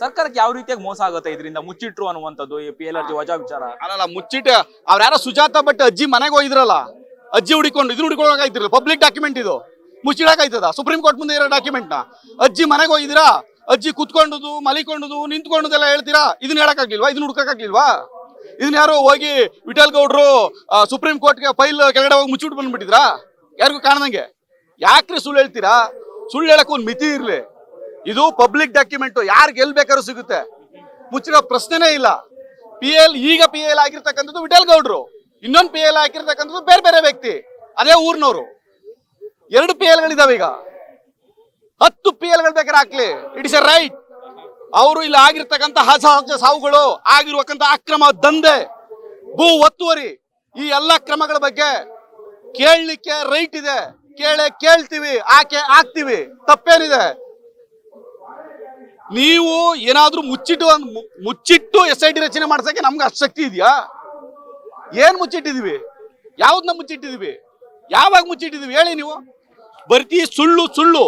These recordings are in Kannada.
ಸರ್ಕಾರಕ್ಕೆ ಯಾವ ರೀತಿಯಾಗಿ ಮೋಸ ಆಗುತ್ತೆ ಇದರಿಂದ ಮುಚ್ಚಿಟ್ರು ಅನ್ನುವಂಥದ್ದು ಈ ಪಿ ಎಲ್ ಆರ್ ಜಿ ವಜಾ ವಿಚಾರ? ಅಲ್ಲ ಮುಚ್ಚಿಟ್ಟ ಅವ್ರ ಯಾರೋ ಸುಜಾತ ಬಟ್ ಅಜ್ಜಿ ಮನೆಗೆ ಹೋಗಿದ್ರಲ್ಲ ಅಜ್ಜಿ ಹುಡಿಕೊಂಡು ಇದ್ರ ಹುಡ್ಕೊಳಕಾಯ್ತಿರಲ್ಲ ಪಬ್ಲಿಕ್ ಡಾಕ್ಯುಮೆಂಟ್ ಇದು. ಮುಚ್ಚಿಡಕಾಯ್ತದ ಸುಪ್ರೀಂ ಕೋರ್ಟ್ ಮುಂದೆ ಇರೋ ಡಾಕ್ಯುಮೆಂಟ್ನ? ಅಜ್ಜಿ ಮನೆಗೆ ಹೋಗಿದ್ದೀರಾ? ಅಜ್ಜಿ ಕುತ್ಕೊಂಡುದು ಮಲಿಕೊಂಡುದು ನಿಂತ್ಕೊಂಡುದೆಲ್ಲ ಹೇಳ್ತೀರಾ? ಇದನ್ನ ಹೇಳಕ್ಕಾಗ್ಲಿಲ್ವಾ ಇದನ್ನ ಹುಡ್ಕಕ್ಕಾಗ್ಲಿಲ್ವಾ ಇದನ್ನ ಯಾರು ಹೋಗಿ ವಿಠಲ್ ಗೌಡ್ರು ಸುಪ್ರೀಂ ಕೋರ್ಟ್ಗೆ ಫೈಲ್ ಕೆಳಗಡೆ ಹೋಗಿ ಮುಚ್ಚಿಟ್ಟು ಬಂದ್ಬಿಟ್ಟಿದ್ರಾ ಯಾರಿಗೂ ಕಾಣದಂಗೆ? ಯಾಕ್ರಿ ಸುಳ್ಳು ಹೇಳ್ತೀರಾ? ಸುಳ್ಳು ಹೇಳಕ್ ಒಂದು ಮಿತಿ ಇರ್ಲಿ. ಇದು ಪಬ್ಲಿಕ್ ಡಾಕ್ಯುಮೆಂಟ್. ಯಾರು ಎಲ್ ಬೇಕಾದ್ರೂ ಸಿಗುತ್ತೆ. ಮುಚ್ಚಿರೋ ಪ್ರಶ್ನೆನೇ ಇಲ್ಲ. ಪಿ ಎಲ್ ಈಗ ಪಿ ಎಲ್ ಆಗಿರ್ತಕ್ಕಂಥದ್ದು ವಿಠಲ್ ಗೌಡ್ರು. ಇನ್ನೊಂದು ಪಿ ಎಲ್ ಆಗಿರ್ತಕ್ಕಂಥದ್ದು ಬೇರೆ ಬೇರೆ ವ್ಯಕ್ತಿ. ಅದೇ ಊರಿನವರು ಎರಡು ಪಿ ಎಲ್ಗಳಿದಾವೆ ಈಗ. ಹತ್ತು ಪಿ ಎಲ್ಗಳು ಬೇಕಾದ್ರೆ ಹಾಕ್ಲಿ. ಇಟ್ ಇಸ್ ಎ ರೈಟ್ ಅವರು ಇಲ್ಲಿ ಆಗಿರ್ತಕ್ಕಂಥ ಹಸ ಸಾವುಗಳು ಆಗಿರುವಕ್ಕಂತ ಅಕ್ರಮ ದಂಧೆ, ಭೂ ಒತ್ತುವರಿ, ಈ ಎಲ್ಲ ಕ್ರಮಗಳ ಬಗ್ಗೆ ಕೇಳಲಿಕ್ಕೆ ರೈಟ್ ಇದೆ. ಕೇಳೆ ಕೇಳ್ತೀವಿ, ಆಕೆ ಆಗ್ತೀವಿ. ತಪ್ಪೇನಿದೆ. ನೀವು ಏನಾದರೂ ಮುಚ್ಚಿಟ್ಟು ಮುಚ್ಚಿಟ್ಟು ಎಸ್ ಐ ಟಿ ರಚನೆ ಮಾಡ್ಸಕ್ಕೆ ನಮ್ಗೆ ಅಷ್ಟು ಶಕ್ತಿ ಇದೆಯಾ? ಏನು ಮುಚ್ಚಿಟ್ಟಿದ್ದೀವಿ? ಯಾವ್ದನ್ನ ಮುಚ್ಚಿಟ್ಟಿದ್ದೀವಿ? ಯಾವಾಗ ಮುಚ್ಚಿಟ್ಟಿದ್ದೀವಿ ಹೇಳಿ ನೀವು? ಪ್ರತಿ ಸುಳ್ಳು ಸುಳ್ಳು.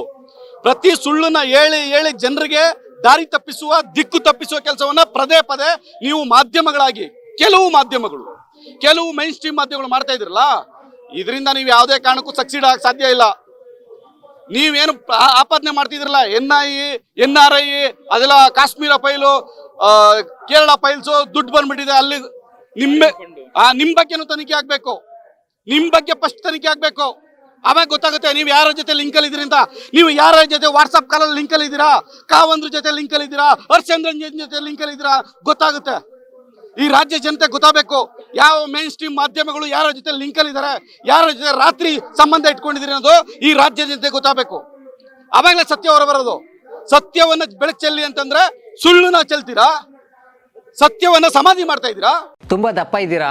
ಪ್ರತಿ ಸುಳ್ಳನ್ನ ಹೇಳಿ ಹೇಳಿ ಜನರಿಗೆ ದಾರಿ ತಪ್ಪಿಸುವ, ದಿಕ್ಕು ತಪ್ಪಿಸುವ ಕೆಲಸವನ್ನ ಪದೇ ಪದೇ ನೀವು ಮಾಧ್ಯಮಗಳಾಗಿ, ಕೆಲವು ಮಾಧ್ಯಮಗಳು, ಕೆಲವು ಮೈನ್ ಸ್ಟ್ರೀಮ್ ಮಾಧ್ಯಮಗಳು ಮಾಡ್ತಾ ಇದ್ರಲ್ಲ? ಇದರಿಂದ ನೀವು ಯಾವುದೇ ಕಾರಣಕ್ಕೂ ಸಕ್ಸೀಡ್ ಆಗಕ್ಕೆ ಸಾಧ್ಯ ಇಲ್ಲ. ನೀವೇನು ಆಪಾದನೆ ಮಾಡ್ತಿದ್ರಲ್ಲ, N I, N R I, ಅದೆಲ್ಲ ಕಾಶ್ಮೀರ ಫೈಲು ಕೇರಳ ಫೈಲ್ಸು, ದುಡ್ಡು ಬಂದ್ಬಿಟ್ಟಿದೆ, ಅಲ್ಲಿ ನಿಮ್ಮ ಆ, ನಿಮ್ ಬಗ್ಗೆನೂ ತನಿಖೆ ಆಗಬೇಕು. ನಿಮ್ಮ ಬಗ್ಗೆ ಫಸ್ಟ್ ತನಿಖೆ ಆಗಬೇಕು. ಅವಾಗ ಗೊತ್ತಾಗುತ್ತೆ ನೀವು ಯಾರ ಜೊತೆ ಲಿಂಕ್ ಅಲ್ಲಿ ಇದೀರಿ ಅಂತ. ನೀವು ಯಾರ ಜೊತೆ ವಾಟ್ಸಪ್ ಕಾಲಲ್ಲಿ ಲಿಂಕ್ ಅಲ್ಲಿ ಇದ್ದೀರಾ? ಕಾವಂದ್ರ ಜೊತೆ ಲಿಂಕ್ ಅಲ್ಲಿ ಇದ್ದೀರಾ? ಹರ್ಷಚಂದ್ರನ್ ಜೊತೆ ಲಿಂಕ್ ಅಲ್ಲಿ ಇದ್ದೀರಾ? ಗೊತ್ತಾಗುತ್ತೆ. ಈ ರಾಜ್ಯ ಜನತೆ ಗೊತ್ತಾಗಬೇಕು ಯಾವ ಮೇನ್ ಸ್ಟ್ರೀಮ್ ಮಾಧ್ಯಮಗಳು ಯಾರ ಜೊತೆ ಲಿಂಕ್ ಅಲ್ಲಿ ಇದ್ದಾರೆ ಯಾರ ಜೊತೆ ರಾತ್ರಿ ಸಂಬಂಧ ಇಟ್ಕೊಂಡಿದ್ದೀರಿ ಅನ್ನೋದು ಈ ರಾಜ್ಯ ಜನತೆ ಗೊತ್ತಾಗಬೇಕು. ಅವಾಗಲೇ ಸತ್ಯ ಹೊರ ಬರೋದು ಸತ್ಯವನ್ನ ಬೆಳಕು ಚೆಲ್ಲಿ ಅಂತಂದ್ರೆ ಸುಳ್ಳುನ ಚೆಲ್ತೀರಾ? ಸತ್ಯವನ್ನ ಸಮಾಧಿ ಮಾಡ್ತಾ ಇದ್ದೀರಾ? ತುಂಬಾ ದಪ್ಪ ಇದ್ದೀರಾ?